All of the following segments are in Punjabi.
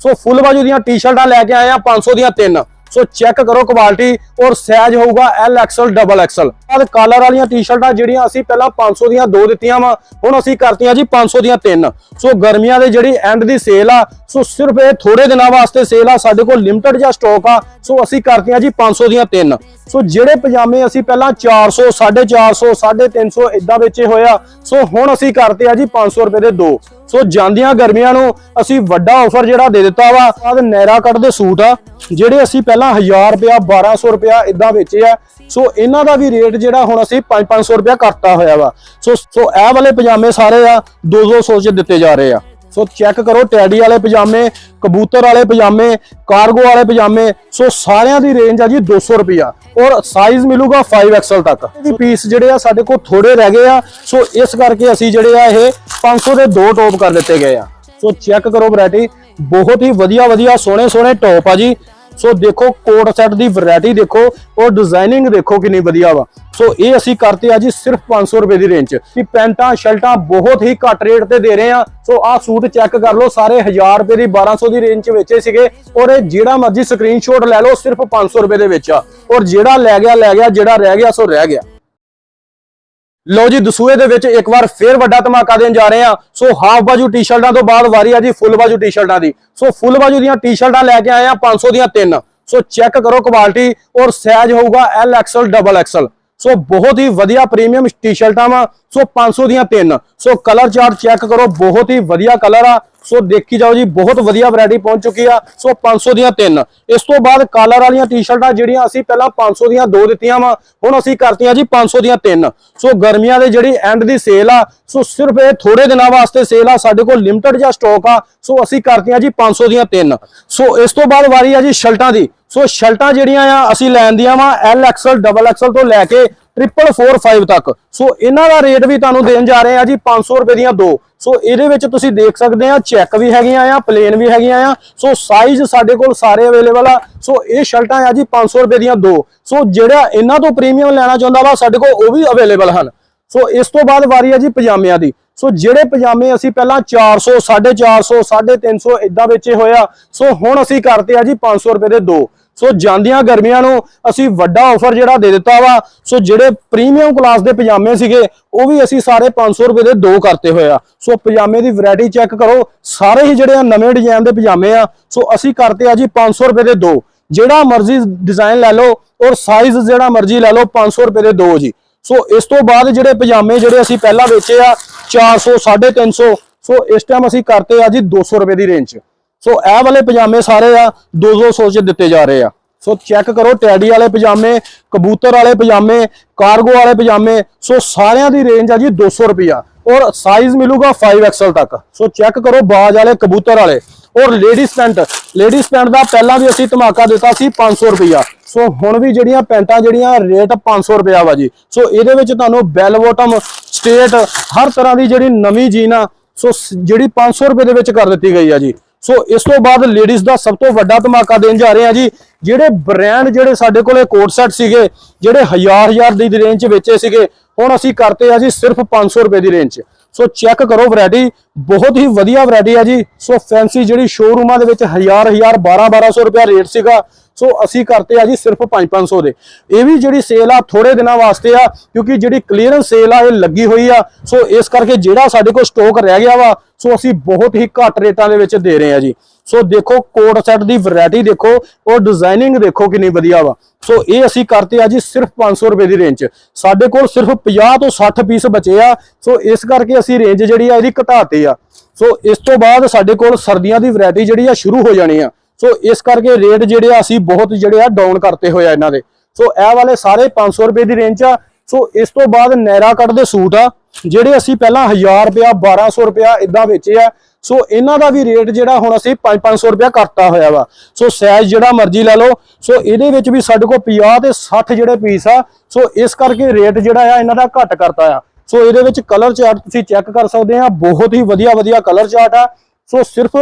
ਸੋ ਫੁੱਲ ਬਾਜੂ ਦੀਆਂ ਟੀ-ਸ਼ਰਟਾਂ ਲੈ ਕੇ ਆਏ ਆ 500 ਦੀਆਂ ਤਿੰਨ। ਸੋ ਚੈੱਕ ਕਰੋ ਕੁਆਲਿਟੀ ਔਰ ਸਾਈਜ਼ ਹੋਊਗਾ ਐਲ ਐਕਸਲ ਡਬਲ ਐਕਸਲ ਬਾਅਦ ਕਾਲਰ ਵਾਲੀਆਂ ਟੀ-ਸ਼ਰਟਾਂ ਜਿਹੜੀਆਂ ਅਸੀਂ ਪਹਿਲਾਂ 500 ਦੀਆਂ ਦੋ ਦਿੱਤੀਆਂ ਵਾ, ਹੁਣ ਅਸੀਂ ਕਰਤੀਆਂ ਜੀ 500 ਦੀਆਂ ਤਿੰਨ। ਸੋ ਗਰਮੀਆਂ ਦੇ ਜਿਹੜੀ ਐਂਡ ਦੀ ਸੇਲ ਆ, ਸੋ ਸਿਰਫ ਇਹ ਥੋੜੇ ਦਿਨਾਂ ਵਾਸਤੇ ਸੇਲ ਆ, ਸਾਡੇ ਕੋਲ ਲਿਮਟਿਡ ਜਿਹਾ ਸਟਾਕ ਆ, ਸੋ ਅਸੀਂ ਕਰਤੀਆਂ ਜੀ 500 ਦੀਆਂ ਤਿੰਨ। ਸੋ ਜਿਹੜੇ ਪਜਾਮੇ ਅਸੀਂ ਪਹਿਲਾਂ 400 450 350 ਇਦਾਂ ਵੇਚੇ ਹੋਇਆ ਸੋ ਹੁਣ ਅਸੀਂ ਕਰਤੇ ਆ ਜੀ 500 ਰੁਪਏ ਦੇ ਦੋ। ਸੋ ਜਾਂਦੀਆਂ ਗਰਮੀਆਂ ਨੂੰ ਅਸੀਂ ਵੱਡਾ ਆਫਰ ਜਿਹੜਾ ਦੇ ਦਿੱਤਾ ਵਾ ਆਹ ਨੈਰਾ ਕੱਟ ਦੇ ਸੂਟ ਆ, ਜਿਹੜੇ ਅਸੀਂ ਪਹਿਲਾਂ 1000 ਰੁਪਿਆ 1200 ਰੁਪਿਆ ਇਦਾਂ ਵੇਚੇ ਆ। ਸੋ ਇਹਨਾਂ ਦਾ ਵੀ ਰੇਟ ਜਿਹੜਾ ਹੁਣ ਅਸੀਂ 5-500 ਰੁਪਿਆ ਕਰਤਾ ਹੋਇਆ ਵਾ। ਸੋ ਸੋ ਇਹ ਵਾਲੇ ਪਜਾਮੇ ਸਾਰੇ ਆ 200 ਚ ਦਿੱਤੇ ਜਾ ਰਹੇ ਆ। ਸੋ ਚੈੱਕ ਕਰੋ, ਟੈਡੀ ਵਾਲੇ ਪਜਾਮੇ, ਕਬੂਤਰ ਵਾਲੇ ਪਜਾਮੇ ਕਾਰਗੋ ਵਾਲੇ ਪਜਾਮੇ, ਸੋ ਸਾਰਿਆਂ ਦੀ ਰੇਂਜ ਆ ਜੀ 200 ਰੁਪਿਆ ਔਰ ਸਾਈਜ਼ ਮਿਲੂਗਾ 5XL ਤੱਕ। ਇਹ ਪੀਸ ਜਿਹੜੇ ਆ ਸਾਡੇ ਕੋਲ ਥੋੜੇ ਰਹਿ ਗਏ ਆ। ਸੋ ਇਸ ਕਰਕੇ ਅਸੀਂ ਜਿਹੜੇ ਆ ਇਹ 500 ਦੇ ਦੋ ਟੋਪ ਕਰ ਦਿੱਤੇ ਗਏ ਆ। ਸੋ ਚੈੱਕ ਕਰੋ ਵੈਰਾਈਟੀ ਬਹੁਤ ਹੀ ਵਧੀਆ ਵਧੀਆ ਸੋਹਣੇ ਸੋਹਣੇ ਟੌਪ ਆ ਜੀ। ਸੋ ਦੇਖੋ ਕੋਟ ਸੈੱਟ ਦੀ ਵੈਰਾਈਟੀ ਦੇਖੋ, ਔਰ ਡਿਜ਼ਾਈਨਿੰਗ ਦੇਖੋ ਕਿੰਨੀ ਵਧੀਆ ਵਾ। ਸੋ ਇਹ ਅਸੀਂ ਕਰਤੇ ਆ ਜੀ ਸਿਰਫ 500 ਰੁਪਏ ਦੀ ਰੇਂਜ ਚ ਕਿ ਪੈਂਟਾਂ, ਸ਼ਰਟਾਂ ਬਹੁਤ ਹੀ ਘੱਟ ਰੇਟ ਤੇ ਦੇ ਰਹੇ ਆ। ਸੋ ਆਹ ਸੂਟ ਚੈੱਕ ਕਰ ਲਓ, ਸਾਰੇ 1000 ਰੁਪਏ ਦੀ 1200 ਦੀ ਰੇਂਜ ਚ ਵੇਚੇ ਸੀਗੇ। ਔਰ ਇਹ ਜਿਹੜਾ ਮਰਜ਼ੀ ਸਕਰੀਨਸ਼ਾਟ ਲੈ ਲਓ, ਸਿਰਫ 500 ਰੁਪਏ ਦੇ ਵਿੱਚ ਆ। ਔਰ ਜਿਹੜਾ ਲੈ ਗਿਆ ਲੈ ਗਿਆ, ਜਿਹੜਾ ਰਹਿ ਗਿਆ, ਸੋ ਰਹਿ ਗਿਆ। ਲਓ ਜੀ ਦਸੂਏ ਦੇ ਵਿੱਚ ਇੱਕ ਵਾਰ ਫੇਰ ਵੱਡਾ ਧਮਾਕਾ ਦੇਣ ਜਾ ਰਹੇ ਆ ਸੋ ਹਾਫ ਬਾਜੂ ਟੀ-ਸ਼ਰਟਾਂ ਤੋਂ ਬਾਅਦ ਵਾਰੀ ਆ ਜੀ ਫੁੱਲ ਬਾਜੂ ਟੀ-ਸ਼ਰਟਾਂ ਦੀ। ਸੋ ਫੁੱਲ ਬਾਜੂ ਦੀਆਂ ਟੀ-ਸ਼ਰਟਾਂ ਲੈ ਕੇ ਆਏ ਆ 500 ਦੀਆਂ ਤਿੰਨ। ਸੋ ਚੈੱਕ ਕਰੋ ਕੁਆਲਿਟੀ ਔਰ ਸਾਈਜ਼ ਹੋਊਗਾ L XL double XL so ਬਹੁਤ ਹੀ ਵਧੀਆ ਪ੍ਰੀਮੀਅਮ ਟੀ-ਸ਼ਰਟਾਂ ਵਾ, ਸੋ 500 ਦੀਆਂ ਤਿੰਨ। ਸੋ ਕਲਰ ਚਾਰਟ ਚੈੱਕ ਕਰੋ, ਬਹੁਤ ਹੀ ਵਧੀਆ ਕਲਰ ਆ। ਸੋ ਦੇਖੀ ਜਾਓ ਜੀ, ਬਹੁਤ ਵਧੀਆ ਵੈਰਾਈਟੀ ਪਹੁੰਚ ਚੁੱਕੀ ਆ। ਸੋ 500 ਦੀਆਂ ਤਿੰਨ। ਇਸ ਤੋਂ ਬਾਅਦ ਕਾਲਰ ਵਾਲੀਆਂ ਟੀ-ਸ਼ਰਟਾਂ ਜਿਹੜੀਆਂ ਅਸੀਂ ਪਹਿਲਾਂ 500 ਦੀਆਂ ਦੋ ਦਿੱਤੀਆਂ ਵਾ, ਹੁਣ ਅਸੀਂ ਕਰਤੀਆਂ ਜੀ 500 ਦੀਆਂ ਤਿੰਨ। ਸੋ ਗਰਮੀਆਂ ਦੇ ਜਿਹੜੀ ਐਂਡ ਦੀ ਸੇਲ ਆ, ਸੋ ਸਿਰਫ ਇਹ ਥੋੜੇ ਦਿਨਾਂ ਵਾਸਤੇ ਸੇਲ ਆ, ਸਾਡੇ ਕੋਲ ਲਿਮਟਿਡ ਜਿਹਾ ਸਟਾਕ ਆ, ਸੋ ਅਸੀਂ ਕਰਤੀਆਂ ਜੀ 500 ਦੀਆਂ ਤਿੰਨ। ਸੋ ਇਸ ਤੋਂ ਬਾਅਦ ਵਾਰੀ ਆ ਜੀ ਸ਼ਰਟਾਂ ਦੀ। ਸੋ ਸ਼ਰਟਾਂ ਜਿਹੜੀਆਂ ਆ, ਅਸੀਂ ਲੈਣ ਦੀਆਂ ਵਾ ਐਲ ਐਕਸਲ ਡਬਲ ਐਕਸਲ ਤੋਂ ਲੈ ਕੇ ਟ੍ਰਿਪਲ 45 ਤੱਕ। ਸੋ ਇਹਨਾਂ ਦਾ ਰੇਟ ਵੀ ਤੁਹਾਨੂੰ ਦੇਣ ਜਾ ਰਹੇ ਆ ਜੀ 500 ਰੁਪਏ ਦੀਆਂ ਦੋ। ਸੋ ਇਹਦੇ ਵਿੱਚ ਤੁਸੀਂ ਦੇਖ ਸਕਦੇ ਆ, ਚੈੱਕ ਵੀ ਹੈਗੀਆਂ ਆ, ਪਲੇਨ ਵੀ ਹੈਗੀਆਂ ਆ। ਸੋ ਸਾਈਜ਼ ਸਾਡੇ ਕੋਲ ਸਾਰੇ ਅਵੇਲੇਬਲ ਆ। ਸੋ ਇਹ ਸ਼ਰਟਾਂ ਆ ਜੀ 500 ਰੁਪਏ ਦੀਆਂ ਦੋ। ਸੋ ਜਿਹੜਾ ਇਹਨਾਂ ਤੋਂ ਪ੍ਰੀਮੀਅਮ ਲੈਣਾ ਚਾਹੁੰਦਾ ਵਾ, ਸਾਡੇ ਕੋਲ ਉਹ ਵੀ ਅਵੇਲੇਬਲ ਹਨ। ਸੋ ਇਸ ਤੋਂ ਬਾਅਦ ਵਾਰੀ ਆ ਜੀ ਪਜਾਮਿਆਂ ਦੀ। ਸੋ ਜਿਹੜੇ ਪਜਾਮੇ ਅਸੀਂ ਪਹਿਲਾਂ 400 450 350 ਇਦਾਂ ਵੇਚੇ ਹੋਇਆ ਸੋ ਹੁਣ ਅਸੀਂ ਕਰਤੇ ਆ ਜੀ 500 ਰੁਪਏ ਦੇ ਦੋ। ਸੋ ਜਾਂਦੀਆਂ ਗਰਮੀਆਂ ਨੂੰ ਅਸੀਂ ਵੱਡਾ ਆਫਰ ਜਿਹੜਾ ਦੇ ਦਿੱਤਾ ਵਾ। ਸੋ ਜਿਹੜੇ ਪ੍ਰੀਮੀਅਮ ਕਲਾਸ ਦੇ ਪਜਾਮੇ ਸੀਗੇ, ਉਹ ਵੀ ਅਸੀਂ ਸਾਰੇ 500 ਰੁਪਏ ਦੇ ਦੋ ਕਰਤੇ ਹੋਏ ਆ। ਸੋ ਪਜਾਮੇ ਦੀ ਵੈਰਾਈਟੀ ਚੈੱਕ ਕਰੋ। ਸਾਰੇ ਹੀ ਜਿਹੜੇ ਆ ਨਵੇਂ ਡਿਜ਼ਾਈਨ ਦੇ ਪਜਾਮੇ ਆ। ਸੋ ਅਸੀਂ ਕਰਤੇ ਆ ਜੀ 500 ਰੁਪਏ ਦੇ ਦੋ। ਜਿਹੜਾ ਮਰਜ਼ੀ ਡਿਜ਼ਾਈਨ ਲੈ ਲਓ ਔਰ ਸਾਈਜ਼ ਜਿਹੜਾ ਮਰਜ਼ੀ ਲੈ ਲਓ 500 ਰੁਪਏ ਦੇ ਦੋ ਜੀ। ਸੋ ਇਸ ਤੋਂ ਬਾਅਦ ਜਿਹੜੇ ਪਜਾਮੇ ਜਿਹੜੇ ਅਸੀਂ ਪਹਿਲਾਂ ਵੇਚੇ ਆ 400 350 ਸੋ। ਇਸ ਟਾਈਮ ਅਸੀਂ ਕਰਤੇ ਆ ਜੀ 200 ਰੁਪਏ ਦੀ ਰੇਂਜ 'ਚ ਸੋ ਇਹ ਵਾਲੇ ਪਜਾਮੇ ਸਾਰੇ ਆ 200 ਚ ਦਿੱਤੇ ਜਾ ਰਹੇ ਆ। ਸੋ ਚੈੱਕ ਕਰੋ, ਟੈਡੀ ਵਾਲੇ ਪਜਾਮੇ, ਕਬੂਤਰ ਵਾਲੇ ਪਜਾਮੇ ਕਾਰਗੋ ਵਾਲੇ ਪਜਾਮੇ, ਸੋ ਸਾਰਿਆਂ ਦੀ ਰੇਂਜ ਆ ਜੀ 200 ਰੁਪਿਆ ਔਰ ਸਾਈਜ਼ ਮਿਲੂਗਾ 5XL ਤੱਕ। ਸੋ ਚੈੱਕ ਕਰੋ ਬਾਜ ਵਾਲੇ, ਕਬੂਤਰ ਵਾਲੇ। ਔਰ ਲੇਡੀਜ਼ ਪੈਂਟ ਲੇਡੀਜ਼ ਪੈਂਟ ਦਾ ਪਹਿਲਾਂ ਵੀ ਅਸੀਂ ਧਮਾਕਾ ਦਿੱਤਾ ਸੀ 500 ਰੁਪਿਆ ਸੋ ਹੁਣ ਵੀ ਜਿਹੜੀਆਂ ਪੈਂਟਾਂ ਜਿਹੜੀਆਂ ਰੇਟ 500 ਰੁਪਿਆ ਵਾ ਜੀ। ਸੋ ਇਹਦੇ ਵਿੱਚ ਤੁਹਾਨੂੰ ਬੈਲ ਬਾਟਮ ਸਟੇਟ ਹਰ ਤਰ੍ਹਾਂ ਦੀ ਜਿਹੜੀ ਨਵੀਂ ਜੀਨ ਆ, ਸੋ ਸ- ਜਿਹੜੀ 500 ਰੁਪਏ ਦੇ ਵਿੱਚ ਕਰ ਦਿੱਤੀ ਗਈ ਆ ਜੀ। ਸੋ ਇਸ ਤੋਂ ਬਾਅਦ ਲੇਡੀਜ਼ ਦਾ ਸਭ ਤੋਂ ਵੱਡਾ ਧਮਾਕਾ ਦੇਣ ਜਾ ਰਹੇ ਆ ਜੀ, ਜਿਹੜੇ ਬ੍ਰਾਂਡ ਜਿਹੜੇ ਸਾਡੇ ਕੋਲੇ ਕੋਟ ਸੈੱਟ ਸੀਗੇ, ਜਿਹੜੇ ਹਜ਼ਾਰ ਹਜ਼ਾਰ ਦੀ ਰੇਂਜ 'ਚ ਵੇਚੇ ਸੀਗੇ, ਹੁਣ ਅਸੀਂ ਕਰਤੇ ਆ ਜੀ ਸਿਰਫ 500 ਰੁਪਏ ਦੀ ਰੇਂਜ 'ਚ। ਸੋ ਚੈੱਕ ਕਰੋ ਵੈਰਾਈਟੀ ਬਹੁਤ ਹੀ ਵਧੀਆ ਵੈਰਾਈਟੀ ਆ ਜੀ। ਸੋ ਫੈਂਸੀ ਜਿਹੜੀ ਸ਼ੋਰੂਮਾਂ ਦੇ ਵਿੱਚ ਹਜ਼ਾਰ ਹਜ਼ਾਰ 12 1200 ਰੁਪਏ ਰੇਟ ਸੀਗਾ। ਸੋ ਅਸੀਂ ਕਰਤੇ ਆ ਜੀ ਸਿਰਫ 5-500 ਦੇ। ਇਹ ਵੀ ਜਿਹੜੀ ਸੇਲ ਆ ਥੋੜੇ ਦਿਨਾਂ ਵਾਸਤੇ ਆ, ਕਿਉਂਕਿ ਜਿਹੜੀ ਕਲੀਅਰੈਂਸ ਸੇਲ ਆ, ਇਹ ਲੱਗੀ ਹੋਈ ਆ। ਸੋ ਇਸ ਕਰਕੇ ਜਿਹੜਾ ਸਾਡੇ ਕੋਲ ਸਟਾਕ ਰਹਿ ਗਿਆ ਵਾ, ਸੋ ਅਸੀਂ ਬਹੁਤ ਹੀ ਘੱਟ ਰੇਟਾਂ ਦੇ ਵਿੱਚ ਦੇ ਰਹੇ ਆ ਜੀ। ਸੋ ਦੇਖੋ ਕੋਟ ਸੈੱਟ ਦੀ ਵੈਰਾਈਟੀ ਦੇਖੋ, ਔਰ ਡਿਜ਼ਾਈਨਿੰਗ ਦੇਖੋ ਕਿੰਨੀ ਵਧੀਆ ਵਾ। ਸੋ ਇਹ ਅਸੀਂ ਕਰਤੇ ਆ ਜੀ ਸਿਰਫ 500 ਰੁਪਏ ਦੀ ਰੇਂਜ 'ਚ ਸਾਡੇ ਕੋਲ ਸਿਰਫ 50 ਤੋਂ 60 ਪੀਸ ਬਚੇ ਆ। ਸੋ ਇਸ ਕਰਕੇ ਅਸੀਂ ਰੇਂਜ ਜਿਹੜੀ ਆ, ਇਹਦੀ ਘਟਾਤੀ ਆ। ਸੋ ਇਸ ਤੋਂ ਬਾਅਦ ਸਾਡੇ ਕੋਲ ਸਰਦੀਆਂ ਦੀ ਵੈਰਾਈਟੀ ਜਿਹੜੀ ਆ, ਸ਼ੁਰੂ ਹੋ ਜਾਣੀ ਆ। ਸੋ ਇਸ ਕਰਕੇ ਰੇਟ ਜਿਹੜੇ ਆ ਅਸੀਂ ਬਹੁਤ ਜਿਹੜੇ ਆ ਡਾਊਨ ਕਰਤੇ ਹੋਏ ਆ ਇਹਨਾਂ ਦੇ। ਸੋ ਇਹ ਵਾਲੇ ਸਾਰੇ 500 ਰੁਪਏ ਦੀ ਰੇਂਜ ਆ। ਸੋ ਇਸ ਤੋਂ ਬਾਅਦ ਨੈਰਾ ਕੱਟ ਦੇ ਸੂਟ ਆ, ਜਿਹੜੇ ਅਸੀਂ ਪਹਿਲਾਂ 1000 ਰੁਪਿਆ 1200 ਰੁਪਿਆ ਇਦਾਂ ਵੇਚੇ ਆ। ਸੋ ਇਹਨਾਂ ਦਾ ਵੀ ਰੇਟ ਜਿਹੜਾ ਹੁਣ ਅਸੀਂ 5-500 ਰੁਪਿਆ ਕਰਤਾ ਹੋਇਆ ਵਾ। ਸੋ ਸਾਈਜ਼ ਜਿਹੜਾ ਮਰਜ਼ੀ ਲੈ ਲਓ। ਸੋ ਇਹਦੇ ਵਿੱਚ ਵੀ ਸਾਡੇ ਕੋਲ 50 ਤੇ 60 ਜਿਹੜੇ ਪੀਸ ਆ। ਸੋ ਇਸ ਕਰਕੇ ਰੇਟ ਜਿਹੜਾ ਆ ਇਹਨਾਂ ਦਾ ਘੱਟ ਕਰਤਾ ਆ। ਸੋ ਇਹਦੇ ਵਿੱਚ ਕਲਰ ਚਾਰਟ ਤੁਸੀਂ ਚੈੱਕ ਕਰ ਸਕਦੇ ਆ। ਬਹੁਤ ਹੀ ਵਧੀਆ ਵਧੀਆ ਕਲਰ ਚਾਰਟ ਆ। ਸੋ ਸਿਰਫ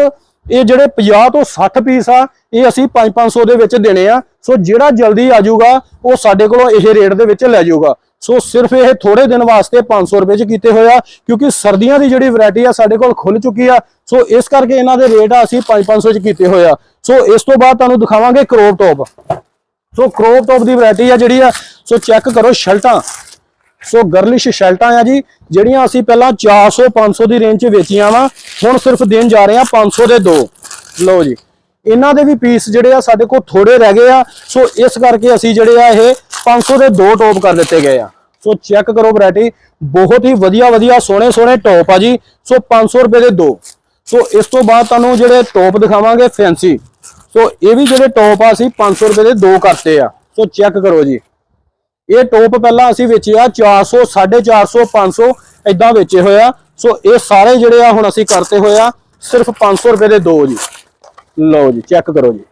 ਇਹ ਜਿਹੜੇ 50 ਤੋਂ 60 ਪੀਸ ਆ, ਇਹ ਅਸੀਂ 5-500 ਦੇ ਵਿੱਚ ਦੇਣੇ ਆ। ਸੋ ਜਿਹੜਾ ਜਲਦੀ ਆ ਜਾਊਗਾ, ਉਹ ਸਾਡੇ ਕੋਲੋਂ ਇਹ ਰੇਟ ਦੇ ਵਿੱਚ ਲੈ ਜਾਊਗਾ। ਸੋ ਸਿਰਫ ਇਹ ਥੋੜੇ ਦਿਨ ਵਾਸਤੇ 500 ਰੁਪਏ ਚ ਕੀਤੇ ਹੋਏ ਆ, ਕਿਉਂਕਿ ਸਰਦੀਆਂ ਦੀ ਜਿਹੜੀ ਵੈਰਾਈਟੀ ਆ ਸਾਡੇ ਕੋਲ ਖੁੱਲ ਚੁੱਕੀ ਆ। ਸੋ ਇਸ ਕਰਕੇ ਇਹਨਾਂ ਦੇ ਰੇਟ ਆ ਅਸੀਂ 5-500 ਚ ਕੀਤੇ ਹੋਏ ਆ। ਸੋ ਇਸ ਤੋਂ ਬਾਅਦ ਤੁਹਾਨੂੰ ਦਿਖਾਵਾਂਗੇ crop top. So crop top ਦੀ ਵੈਰਾਈਟੀ ਆ ਜਿਹੜੀ ਆ, ਸੋ ਚੈੱਕ ਕਰੋ ਸ਼ਰਟਾਂ। ਸੋ ਗਰਲਿਸ਼ ਸ਼ਰਟਾਂ ਆ ਜੀ, ਜਿਹੜੀਆਂ ਅਸੀਂ ਪਹਿਲਾਂ 400 500 ਦੀ ਰੇਂਜ 'ਚ ਵੇਚੀਆਂ ਵਾ, ਹੁਣ ਸਿਰਫ ਦੇਣ ਜਾ ਰਹੇ ਆ 500 ਦੇ ਦੋ। ਲਓ ਜੀ, ਇਹਨਾਂ ਦੇ ਵੀ ਪੀਸ ਜਿਹੜੇ ਆ ਸਾਡੇ ਕੋਲ ਥੋੜੇ ਰਹਿ ਗਏ ਆ, ਸੋ ਇਸ ਕਰਕੇ ਅਸੀਂ ਜਿਹੜੇ ਆ ਇਹ 500 ਦੇ ਦੋ ਟੋਪ ਕਰ ਦਿੱਤੇ ਗਏ ਆ। ਸੋ ਚੈੱਕ ਕਰੋ ਵੈਰਾਈਟੀ ਬਹੁਤ ਹੀ ਵਧੀਆ ਵਧੀਆ, ਸੋਹਣੇ ਸੋਹਣੇ ਟੌਪ ਆ ਜੀ। ਸੋ 500 ਰੁਪਏ ਦੇ ਦੋ। ਸੋ ਇਸ ਤੋਂ ਬਾਅਦ ਤੁਹਾਨੂੰ ਜਿਹੜੇ ਟੌਪ ਦਿਖਾਵਾਂਗੇ ਫੈਂਸੀ ਸੋ ਇਹ ਵੀ ਜਿਹੜੇ ਟੌਪ ਆ, ਅਸੀਂ 500 ਰੁਪਏ ਦੇ ਦੋ ਕਰਤੇ ਆ। ਸੋ ਚੈੱਕ ਕਰੋ ਜੀ। ਇਹ ਟੋਪ ਪਹਿਲਾਂ ਅਸੀਂ ਵੇਚਿਆ 400 450 500 ਇਦਾਂ ਵੇਚੇ ਹੋਇਆ ਸੋ ਇਹ ਸਾਰੇ ਜਿਹੜੇ ਆ ਹੁਣ ਅਸੀਂ ਕਰਤੇ ਹੋਇਆ ਸਿਰਫ 500 ਰੁਪਏ ਦੇ ਦੋ ਜੀ। ਲਓ ਜੀ ਚੈੱਕ ਕਰੋ ਜੀ।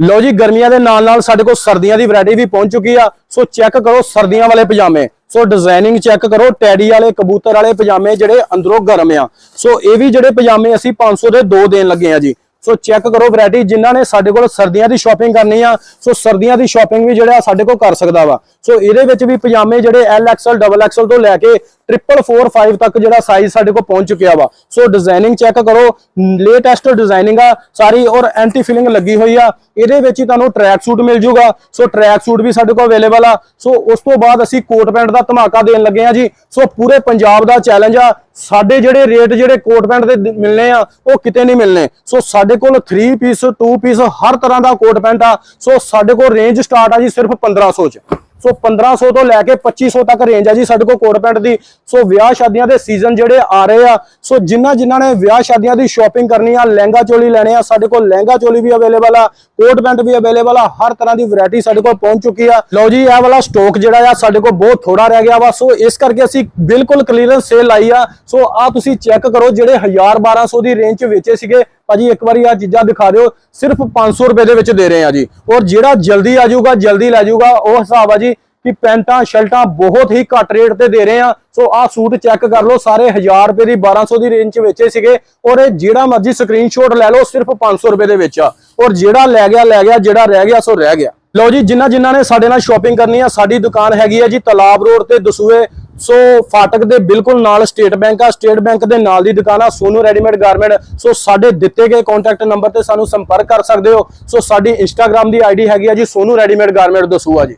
ਲਓ ਜੀ, ਗਰਮੀਆਂ ਦੇ ਨਾਲ ਨਾਲ ਸਾਡੇ ਕੋਲ ਸਰਦੀਆਂ ਦੀ ਵੈਰਾਈਟੀ ਵੀ ਪਹੁੰਚ ਚੁੱਕੀ ਆ। ਸੋ ਚੈੱਕ ਕਰੋ ਸਰਦੀਆਂ ਵਾਲੇ ਪਜਾਮੇ। ਸੋ ਡਿਜ਼ਾਈਨਿੰਗ ਚੈੱਕ ਕਰੋ, ਟੈਡੀ ਵਾਲੇ, ਕਬੂਤਰ ਵਾਲੇ ਪਜਾਮੇ ਜਿਹੜੇ ਅੰਦਰੋਂ ਗਰਮ ਆ। ਸੋ ਇਹ ਵੀ ਜਿਹੜੇ ਪਜਾਮੇ ਅਸੀਂ 500 ਦੇ ਦੋ ਦੇਣ ਲੱਗੇ ਆ ਜੀ। ਸੋ ਚੈੱਕ ਕਰੋ ਵੈਰਾਈਟੀ, ਜਿਨ੍ਹਾਂ ਨੇ ਸਾਡੇ ਕੋਲ ਸਰਦੀਆਂ ਦੀ ਸ਼ਾਪਿੰਗ ਕਰਨੀ ਆ, ਸੋ ਸਰਦੀਆਂ ਦੀ ਸ਼ਾਪਿੰਗ ਵੀ ਜਿਹੜਾ ਸਾਡੇ ਕੋਲ ਕਰ ਸਕਦਾ ਵਾ। ਸੋ ਇਹਦੇ ਵਿੱਚ ਵੀ ਪਜਾਮੇ ਜਿਹੜੇ ਐਲ ਐਕਸਲ ਡਬਲ ਐਕਸਲ ਤੋਂ ਲੈ ਕੇ ਟ੍ਰਿਪਲ 4 5 ਤੱਕ ਜਿਹੜਾ ਸਾਈਜ਼ ਸਾਡੇ ਕੋਲ ਪਹੁੰਚ ਚੁੱਕਿਆ ਵਾ। ਸੋ ਡਿਜ਼ਾਈਨਿੰਗ ਚੈੱਕ ਕਰੋ ਲੇਟੈਸਟ ਡਿਜ਼ਾਈਨਿੰਗ ਆ, ਸਾਰੀ ਔਰ ਐਂਟੀ ਫਿਲਿੰਗ ਲੱਗੀ ਹੋਈ ਆ। ਇਹਦੇ ਵਿੱਚ ਹੀ ਤੁਹਾਨੂੰ ਟਰੈਕ ਸੂਟ ਮਿਲ ਜੂਗਾ। ਸੋ ਟਰੈਕ ਸੂਟ ਵੀ ਸਾਡੇ ਕੋਲ ਅਵੇਲੇਬਲ ਆ। ਸੋ ਉਸ ਤੋਂ ਬਾਅਦ ਅਸੀਂ ਕੋਟ ਪੈਂਟ ਦਾ ਧਮਾਕਾ ਦੇਣ ਲੱਗੇ ਆ ਜੀ। ਸੋ ਪੂਰੇ ਪੰਜਾਬ ਦਾ ਚੈਲੰਜ ਆ। ਸਾਡੇ ਜਿਹੜੇ ਰੇਟ ਜਿਹੜੇ ਕੋਟ ਪੈਂਟ ਦੇ ਦ- ਮਿਲਨੇ ਆ, ਉਹ ਕਿਤੇ ਨਹੀਂ ਮਿਲਨੇ। ਸੋ ਸਾਡੇ ਕੋਲ 3 ਪੀਸ 2 ਪੀਸ ਹਰ ਤਰ੍ਹਾਂ ਦਾ ਕੋਟ ਪੈਂਟ ਆ। ਸੋ ਸਾਡੇ ਕੋਲ ਰੇਂਜ ਸਟਾਰਟ ਆ ਜੀ ਸਿਰਫ 1500 ਚ। ਸੋ 1500 ਤੋਂ ਲੈ ਕੇ 2500 ਤੱਕ ਰੇਂਜ ਆ ਜੀ ਸਾਡੇ ਕੋਲ ਕੋਟ ਪੈਂਟ ਦੀ। ਸੋ ਵਿਆਹ ਸ਼ਾਦੀਆਂ ਦੇ ਸੀਜ਼ਨ ਜਿਹੜੇ ਆ ਰਹੇ ਆ। ਸੋ ਜਿਨ੍ਹਾਂ ਜਿਨ੍ਹਾਂ ਨੇ ਵਿਆਹ ਸ਼ਾਦੀਆਂ ਦੀ ਸ਼ਾਪਿੰਗ ਕਰਨੀ ਆ, ਲਹਿੰਗਾ ਚੋਲੀ ਲੈਣੇ ਆ, ਸਾਡੇ ਕੋਲ ਲਹਿੰਗਾ ਚੋਲੀ ਵੀ ਅਵੇਲੇਬਲ ਆ, ਕੋਟ ਪੈਂਟ ਵੀ ਅਵੇਲੇਬਲ ਆ, ਹਰ ਤਰ੍ਹਾਂ ਦੀ ਵੈਰਾਈਟੀ ਸਾਡੇ ਕੋਲ ਪਹੁੰਚ ਚੁੱਕੀ ਆ। ਲਓ ਜੀ, ਇਹ ਵਾਲਾ ਸਟਾਕ ਜਿਹੜਾ ਆ ਸਾਡੇ ਕੋਲ ਬਹੁਤ ਥੋੜਾ ਰਹਿ ਗਿਆ ਵਾ। ਸੋ ਇਸ ਕਰਕੇ ਅਸੀਂ ਬਿਲਕੁਲ ਕਲੀਅਰੈਂਸ ਸੇਲ ਲਾਈ ਆ। ਸੋ ਆ ਤੁਸੀਂ ਚੈੱਕ ਕਰੋ ਜਿਹੜੇ 1000 1200 ਦੀ ਰੇਂਜ 'ਚ ਵੇਚੇ ਸੀਗੇ ਭਾਜੀ ਇੱਕ ਵਾਰੀ ਆ ਚੀਜ਼ਾਂ ਦਿਖਾ ਦਿਓ, ਸਿਰਫ 500 ਰੁਪਏ ਦੇ ਵਿੱਚ ਦੇ ਰਹੇ ਆ ਜੀ। ਔਰ ਜਿਹੜਾ ਜਲਦੀ ਆ ਜਾਊਗਾ, ਜਲਦੀ ਲੈ ਜਾਊਗਾ, ਉਹ ਹਿਸਾਬ ਆ ਜੀ ਕਿ ਪੈਂਟਾਂ, ਸ਼ਰਟਾਂ ਬਹੁਤ ਹੀ ਘੱਟ ਰੇਟ ਤੇ ਦੇ ਰਹੇ ਆ ਸੋ ਆਹ ਸੂਟ ਚੈੱਕ ਕਰ ਲਓ, ਸਾਰੇ 1000 ਰੁਪਏ ਦੀ 1200 ਦੀ ਰੇਂਜ 'ਚ ਵੇਚੇ ਸੀਗੇ। ਔਰ ਇਹ ਜਿਹੜਾ ਮਰਜ਼ੀ ਸਕਰੀਨਸ਼ਾਟ ਲੈ ਲਓ, ਸਿਰਫ 500 ਰੁਪਏ ਦੇ ਵਿੱਚ ਆ। ਔਰ ਜਿਹੜਾ ਲੈ ਗਿਆ ਲੈ ਗਿਆ, ਜਿਹੜਾ ਰਹਿ ਗਿਆ, ਸੋ ਰਹਿ ਗਿਆ। ਲਓ ਜੀ ਜਿਨ੍ਹਾਂ ਜਿਨ੍ਹਾਂ ਨੇ ਸਾਡੇ ਨਾਲ ਸ਼ਾਪਿੰਗ ਕਰਨੀ ਆ, ਸਾਡੀ ਦੁਕਾਨ ਹੈਗੀ ਆ ਜੀ ਤਲਾਬ ਰੋਡ ਤੇ ਦਸੂਏ ਸੋ ਫਾਟਕ ਦੇ ਬਿਲਕੁਲ ਨਾਲ ਸਟੇਟ ਬੈਂਕ ਆ, ਸਟੇਟ ਬੈਂਕ ਦੇ ਨਾਲ ਦੀ ਦੁਕਾਨ ਆ, ਸੋਨੂ ਰੈਡੀਮੇਡ ਗਾਰਮੈਂਟ। ਸੋ ਸਾਡੇ ਦਿੱਤੇ ਗਏ ਕੰਟੈਕਟ ਨੰਬਰ ਤੇ ਸਾਨੂੰ ਸੰਪਰਕ ਕਰ ਸਕਦੇ ਹੋ। ਸੋ ਸਾਡੀ ਇੰਸਟਾਗ੍ਰam ਦੀ ਆਈਡੀ ਹੈਗੀ ਆ ਜੀ, ਸੋਨੂ ਰੈਡੀਮੇਡ ਗਾਰਮੈਂਟ ਦਸੂਆ ਜੀ।